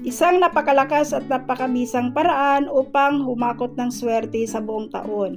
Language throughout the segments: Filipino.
Isang napakalakas at napakabisang paraan upang humakot ng swerte sa buong taon.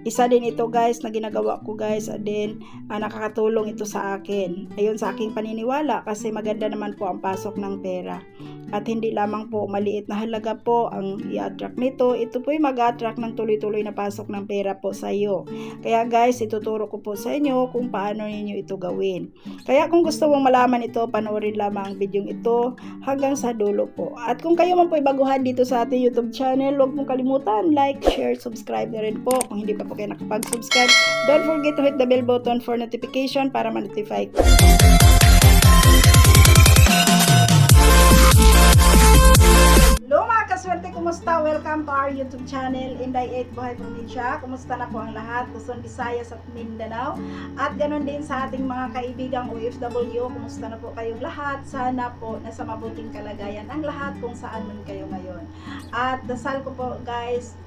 Isa din ito guys na ginagawa ko guys at din ah, nakakatulong ito sa akin. Ayun sa aking paniniwala kasi maganda naman po ang pasok ng pera. At hindi lamang po maliit na halaga po ang i-attract nito. Ito po yung mag-attract ng tuloy-tuloy na pasok ng pera po sa iyo. Kaya guys, ituturo ko po sa inyo kung paano ninyo ito gawin. Kaya kung gusto mong malaman ito, panoorin lamang ang video ito hanggang sa dulo po. At kung kayo man po ay baguhan dito sa ating YouTube channel, huwag mong kalimutan, like, share, subscribe na rin po. Kung hindi pa po kayo nakapag-subscribe, don't forget to hit the bell button for notification para ma-notify. Hello mga kaswerte, kumusta? Welcome to our YouTube channel, Inday 8 Buhay Probinsya. Kumusta na po ang lahat? Luzon, Visayas at Mindanao. At ganun din sa ating mga kaibigang OFW, kumusta na po kayong lahat? Sana po nasa mabuting kalagayan ang lahat kung saan man kayo ngayon. At dasal ko po guys,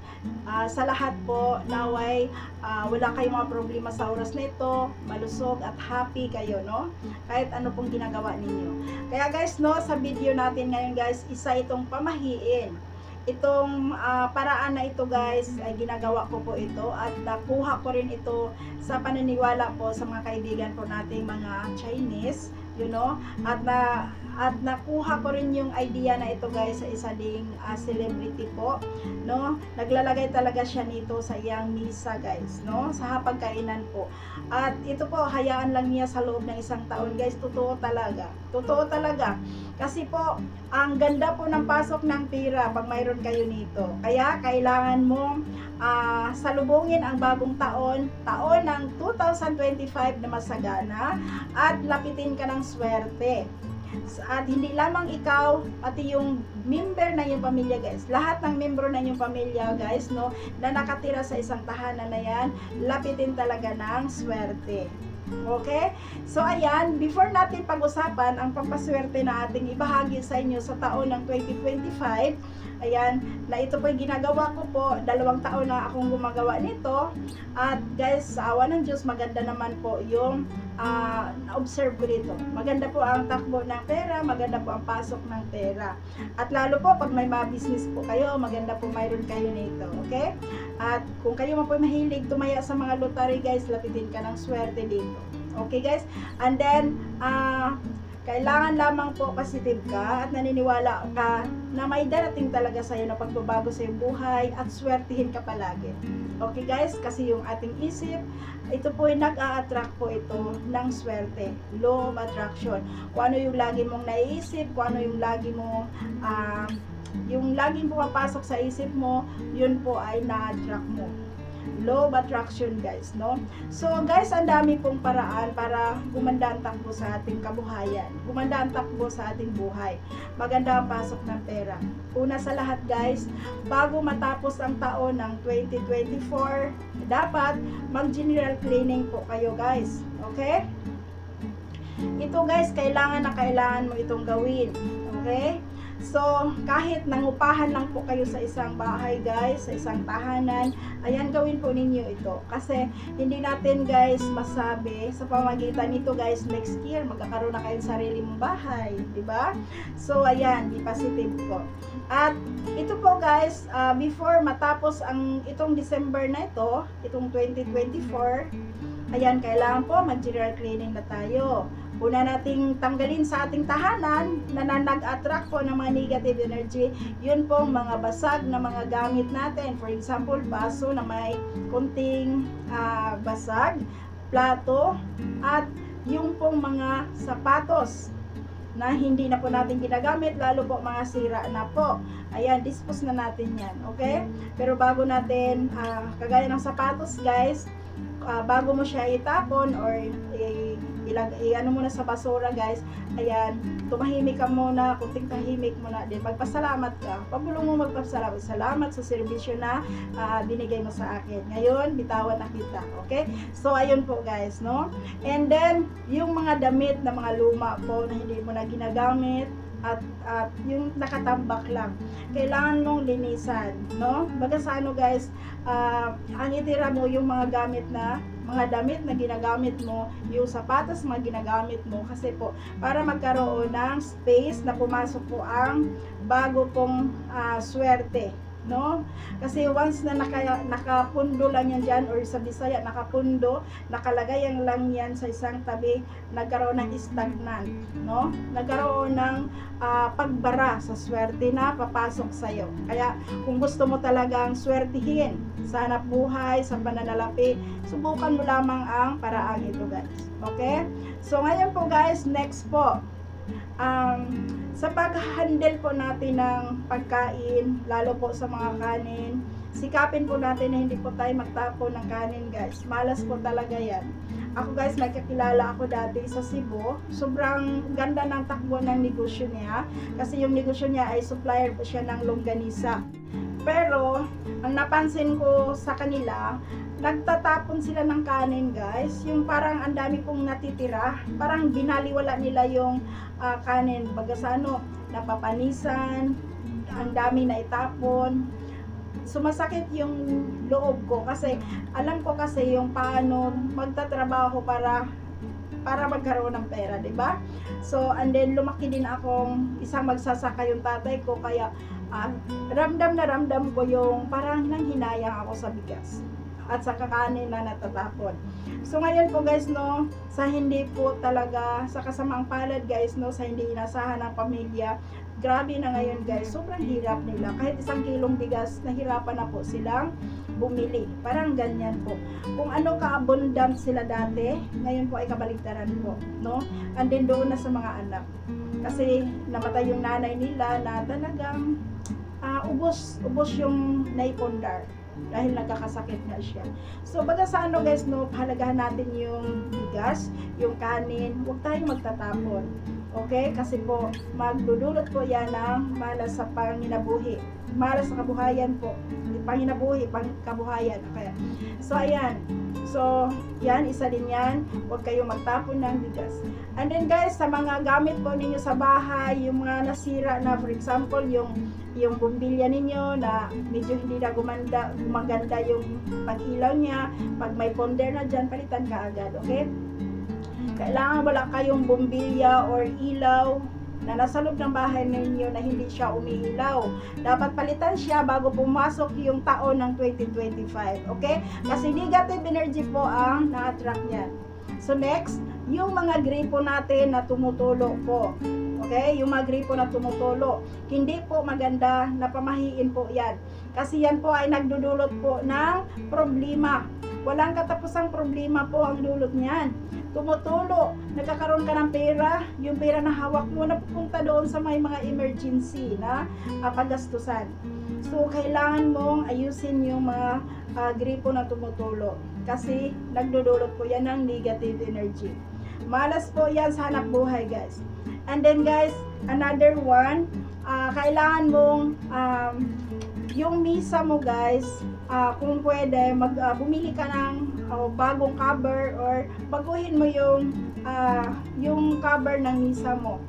ah, sa lahat po naway ah, wala kayong mga problema sa oras na ito, malusog at happy kayo, no? Kahit ano pong ginagawa ninyo. Kaya guys, no, sa video natin ngayon guys, isa itong pamahiin. Itong ah, paraan na ito guys, ay ginagawa ko po ito at nakuha ko rin ito sa paniniwala po sa mga kaibigan po nating mga Chinese, you know, at na at nakuha ko rin yung idea na ito guys sa isa ding ah, celebrity po no? Naglalagay talaga siya nito sa iyang misa guys no? Sa hapagkainan po. At ito po hayaan lang niya sa loob ng isang taon guys. Totoo talaga. Totoo talaga. Kasi po ang ganda po ng pasok ng pira pag mayroon kayo nito. Kaya kailangan mo ah, salubungin ang bagong taon taon ng 2025 na masagana at lapitin ka ng swerte. At hindi lamang ikaw pati yung member na yung pamilya guys. Lahat ng membro na yung pamilya guys no na nakatira sa isang tahanan na yan lapitin talaga ng swerte. Okay? So, ayan, before natin pag-usapan ang pampaswerte na ating ibahagi sa inyo sa taon ng 2025, ayan, na ito po yung ginagawa ko po, dalawang taon na akong gumagawa nito, at guys, sa awa ng Diyos, maganda naman po yung ah, na-observe ko dito. Maganda po ang takbo ng pera, maganda po ang pasok ng pera. At lalo po, pag may mga business po kayo, maganda po mayroon kayo nito. Okay? At kung kayo man po mahilig tumaya sa mga lottery guys, lapitin ka ng swerte dito. Okay guys? And then, ah, kailangan lamang po positive ka at naniniwala ka na may darating talaga sa iyo na pagbabago sa iyong buhay at swertihin ka palagi. Okay guys? Kasi yung ating isip, ito po ay nag-a-attract po ito ng swerte. Law of attraction. Kung ano yung lagi mong naiisip, kung ano yung lagi mo ah, yung laging pumapasok sa isip mo, yun po ay na-attract mo. Law of attraction guys, no? So guys, ang dami pong paraan para gumanda ang takbo sa ating kabuhayan. Gumanda ang takbo sa ating buhay. Maganda ang pasok ng pera. Una sa lahat guys, bago matapos ang taon ng 2024, dapat mag-general cleaning po kayo guys. Okay? Ito guys, kailangan na kailangan mo itong gawin. Okay? So, kahit nangupahan lang po kayo sa isang bahay guys, sa isang tahanan, ayan gawin po ninyo ito. Kasi hindi natin guys masabi sa pamagitan nito guys next year magkakaroon na kayo ng sarili mong bahay, di ba? So, ayan, be positive po. At ito po guys, ah, before matapos ang itong December na ito, itong 2024, ayan, kailangan po mag-general cleaning na tayo. Una nating tanggalin sa ating tahanan na na- nag-attract po ng mga negative energy, yun pong mga basag na mga gamit natin. For example, baso na may kunting ah, basag, plato, at yung pong mga sapatos na hindi na po natin ginagamit, lalo po mga sira na po. Ayan, dispose na natin yan, okay? Pero bago natin, ah, kagaya ng sapatos guys, ah, bago mo siya itapon or i- ilag, i- ano muna sa basura guys, ayan, tumahimik ka muna, kunting tahimik muna din, magpasalamat ka. Pabulong mo magpasalamat, salamat sa serbisyo na ah, binigay mo sa akin. Ngayon, bitawan na kita, okay? So, ayun po guys, no? And then, yung mga damit na mga luma po na hindi mo na ginagamit, at, at yung nakatambak lang. Kailangan mong linisan, no? Baga sa ano guys, ah, ang itira mo yung mga gamit na mga damit na ginagamit mo, yung sapatos na ginagamit mo kasi po para magkaroon ng space na pumasok po ang bago pong ah, swerte no? Kasi once na naka, nakapundo lang yan dyan or sa Bisaya nakapundo, nakalagay ang lang yan sa isang tabi, nagkaroon ng stagnant, no? Nagkaroon ng ah, pagbara sa swerte na papasok sa'yo. Kaya kung gusto mo talagang swertihin sa hanap buhay, sa pananalapi, subukan mo lamang ang paraang ito guys. Okay? So ngayon po guys, next po, um, sa pag-handle po natin ng pagkain, lalo po sa mga kanin, sikapin po natin na hindi po tayo magtapon ng kanin guys. Malas po talaga yan. Ako guys, nagkakilala ako dati sa Cebu. Sobrang ganda ng takbo ng negosyo niya. Kasi yung negosyo niya ay supplier po siya ng longganisa. Pero, ang napansin ko sa kanila, nagtatapon sila ng kanin guys. Yung parang ang dami pong natitira. Parang binaliwala nila yung ah, kanin. Baga sa ano, napapanisan, ang dami na itapon. Sumasakit yung loob ko kasi alam ko kasi yung paano magtatrabaho para para magkaroon ng pera, 'di ba? So, and then lumaki din akong isang magsasaka yung tatay ko kaya ah, ramdam na ramdam ko yung parang nang hinayang ako sa bigas at sa kakanin na natatapon. So ngayon po guys no, sa hindi po talaga sa kasamang palad guys no, sa hindi inasahan ng pamilya, grabe na ngayon guys, sobrang hirap nila. Kahit isang kilong bigas, nahirapan na po silang bumili. Parang ganyan po. Kung ano ka-abundant sila dati, ngayon po ay kabaligtaran po, no? And then doon na sa mga anak. Kasi namatay yung nanay nila na talagang ubos, ubos yung naipondar dahil nagkakasakit na siya. So, baga sa ano guys, no, pahalagahan natin yung bigas, yung kanin, huwag tayong magtatapon. Okay? Kasi po, magdudulot po yan ng malas sa panginabuhi. Malas sa kabuhayan po. Panginabuhi, pang kabuhayan. Okay. So, ayan. So, yan, isa din yan. Huwag kayong magtapon ng bigas. And then guys, sa mga gamit po ninyo sa bahay, yung mga nasira na, for example, yung yung bumbilya ninyo na medyo hindi na gumanda, gumaganda yung pag-ilaw niya, pag may ponder na dyan, palitan ka agad, okay? Kailangan wala kayong bumbilya or ilaw na nasa loob ng bahay ninyo na hindi siya umiilaw. Dapat palitan siya bago pumasok yung taon ng 2025, okay? Kasi negative energy po ang na-attract niyan. So next, yung mga gripo natin na tumutulo po. Okay? Yung mga gripo na tumutulo. Hindi po maganda na pamahiin po yan. Kasi yan po ay nagdudulot po ng problema. Walang katapusang problema po ang dulot niyan. Tumutulo, nagkakaroon ka ng pera, yung pera na hawak mo napupunta doon sa may mga emergency na uh. So, kailangan mong ayusin yung mga ah, gripo na tumutulo. Kasi nagdudulot po yan ng negative energy. Malas po yan sa hanap buhay, guys. And then, guys, another one, ah, kailangan mong um, yung misa mo, guys, ah, kung pwede, mag, ah, bumili ka ng ah, bagong cover or baguhin mo yung ah, yung cover ng misa mo.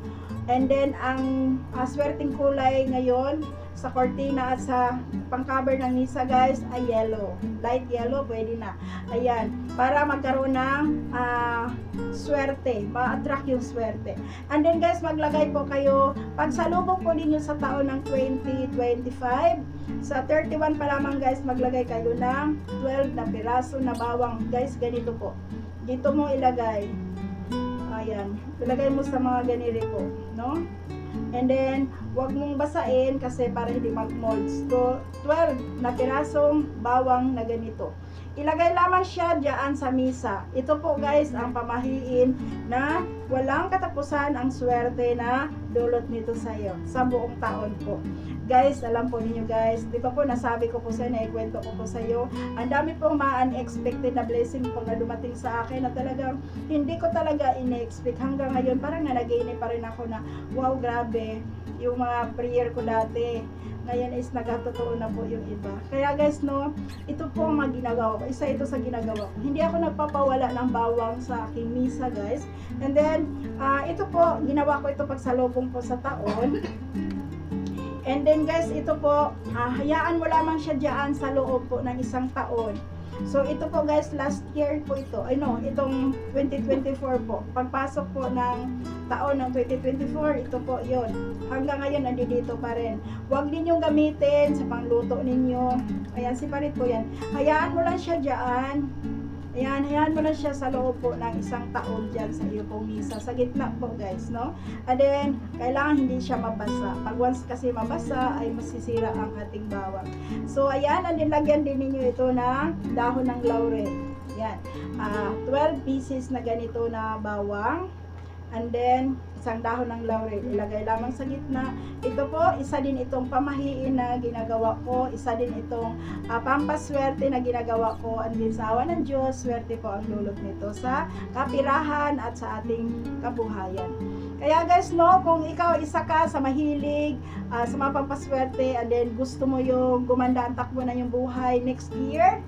And then, ang uh, swerteng kulay ngayon sa cortina at sa pang-cover ng misa guys ay yellow. Light yellow, pwede na. Ayan, para magkaroon ng ah, swerte, ma-attract yung swerte. And then guys, maglagay po kayo, pagsalubong po ninyo sa taon ng 2025, sa 31 pa lamang guys, maglagay kayo ng 12 na piraso na bawang. Guys, ganito po. Dito mo ilagay. Ayan. Ilagay mo sa mga ganiri po. No? And then, wag mong basain kasi para hindi mag-mold. So, 12 na pirasong bawang na ganito. Ilagay lamang siya diyan sa misa. Ito po guys ang pamahiin na walang katapusan ang swerte na dulot nito sa iyo sa buong taon po. Guys, alam po ninyo guys, di ba po nasabi ko po sa inyo, ikwento ko po sa iyo, ang dami pong ma-unexpected na blessing po na dumating sa akin na talagang hindi ko talaga in-expect hanggang ngayon. Parang nanaginip pa rin ako na, wow, grabe, yung mga prayer ko dati. Ngayon is nagkatotoo na po yung iba. Kaya guys, no, ito po ang mga ginagawa ko. Isa ito sa ginagawa ko. Hindi ako nagpapawala ng bawang sa aking misa, guys. And then, ah, ito po, ginawa ko ito pagsalubong po sa taon. And then guys, ito po, ah, hayaan mo lamang siya dyan sa loob po ng isang taon. So ito po guys, last year po ito, ay no, itong 2024 po. Pagpasok po ng taon ng 2024, ito po yon. Hanggang ngayon, nandito pa rin. Huwag ninyong gamitin sa pangluto ninyo. Ayan, siparit po yan. Hayaan mo lang siya dyan. Ayan, hayaan mo lang siya sa loob po ng isang taon dyan sa iyo pong misa. Sa gitna po guys, no? And then, kailangan hindi siya mabasa. Pag once kasi mabasa, ay masisira ang ating bawang. So, ayan, and then lagyan din ninyo ito ng dahon ng laurel. Yan. Ah, 12 pieces na ganito na bawang. And then, isang dahon ng laurel. Ilagay lamang sa gitna. Ito po, isa din itong pamahiin na ginagawa ko. Isa din itong ah, pampaswerte na ginagawa ko. And then, sa awa ng Diyos, swerte po ang lulot nito sa kapirahan at sa ating kabuhayan. Kaya guys, no, kung ikaw isa ka sa mahilig, ah, sa mga pampaswerte, and then gusto mo yung gumanda ang takbo na yung buhay next year,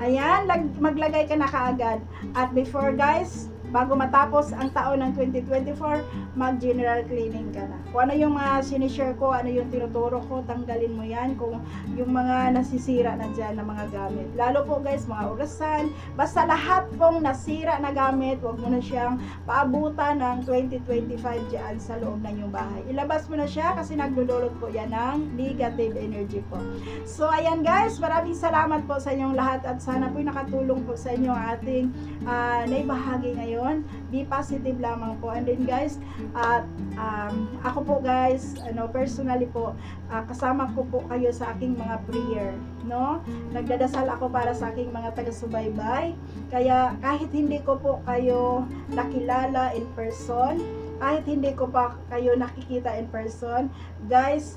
ayan, lag- maglagay ka na kaagad. At before guys, bago matapos ang taon ng 2024, mag-general cleaning ka na. Kung ano yung mga sinishare ko, ano yung tinuturo ko, tanggalin mo yan. Kung yung mga nasisira na dyan na mga gamit. Lalo po guys, mga orasan, basta lahat pong nasira na gamit, wag mo na siyang paabutan ng 2025 dyan sa loob ng iyong bahay. Ilabas mo na siya kasi nagdudulot po yan ng negative energy po. So ayan guys, maraming salamat po sa inyong lahat at sana po nakatulong po sa inyo ating uh, naibahagi ngayon. Be positive lamang po. And then guys, at um, ako po guys, ano personally po, ah, kasama ko po kayo sa aking mga prayer, no? Nagdadasal ako para sa aking mga taga-subaybay. Kaya kahit hindi ko po kayo nakilala in person, kahit hindi ko pa kayo nakikita in person, guys,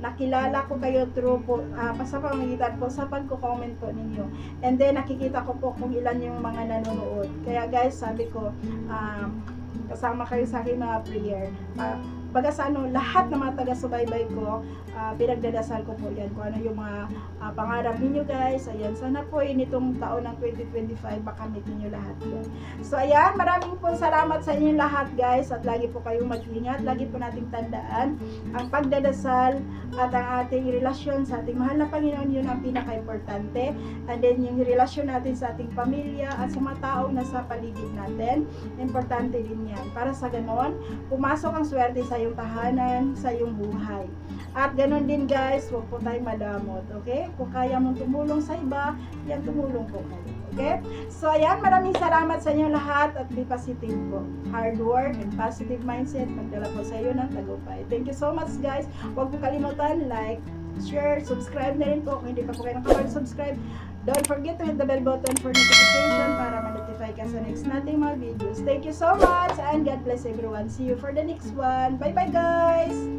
nakilala ko kayo through po, ah, sa pamamagitan po sa pagko-comment po ninyo. And then nakikita ko po kung ilan yung mga nanonood. Kaya guys, sabi ko, um, kasama kayo sa aking mga prayer. Uh, baga sa ano, lahat ng mga taga-subaybay ko, ah, pinagdadasal ko po yan. Kung ano yung mga ah, pangarap ninyo guys. Ayan, sana po yun itong taon ng 2025, makamit ninyo lahat yun. So ayan, maraming po salamat sa inyo lahat guys. At lagi po kayong mag-ingat. Lagi po nating tandaan ang pagdadasal at ang ating relasyon sa ating mahal na Panginoon, yun ang pinaka-importante. And then yung relasyon natin sa ating pamilya at sa mga taong nasa paligid natin, importante din yan. Para sa ganon, pumasok ang swerte sa iyong tahanan, sa iyong buhay. At ganon din guys, huwag po tayong madamot, okay? Kung kaya mong tumulong sa iba, yan tumulong po kayo, okay? So ayan, maraming salamat sa inyo lahat at be positive po. Hard work and positive mindset, magdala po sa iyo ng tagumpay. Thank you so much guys. Huwag po kalimutan, like, share, subscribe na rin po. Kung hindi pa po kayo nakapag-subscribe, don't forget to hit the bell button for notification para ma-notify ka sa next nating mga videos. Thank you so much and God bless everyone. See you for the next one. Bye-bye guys!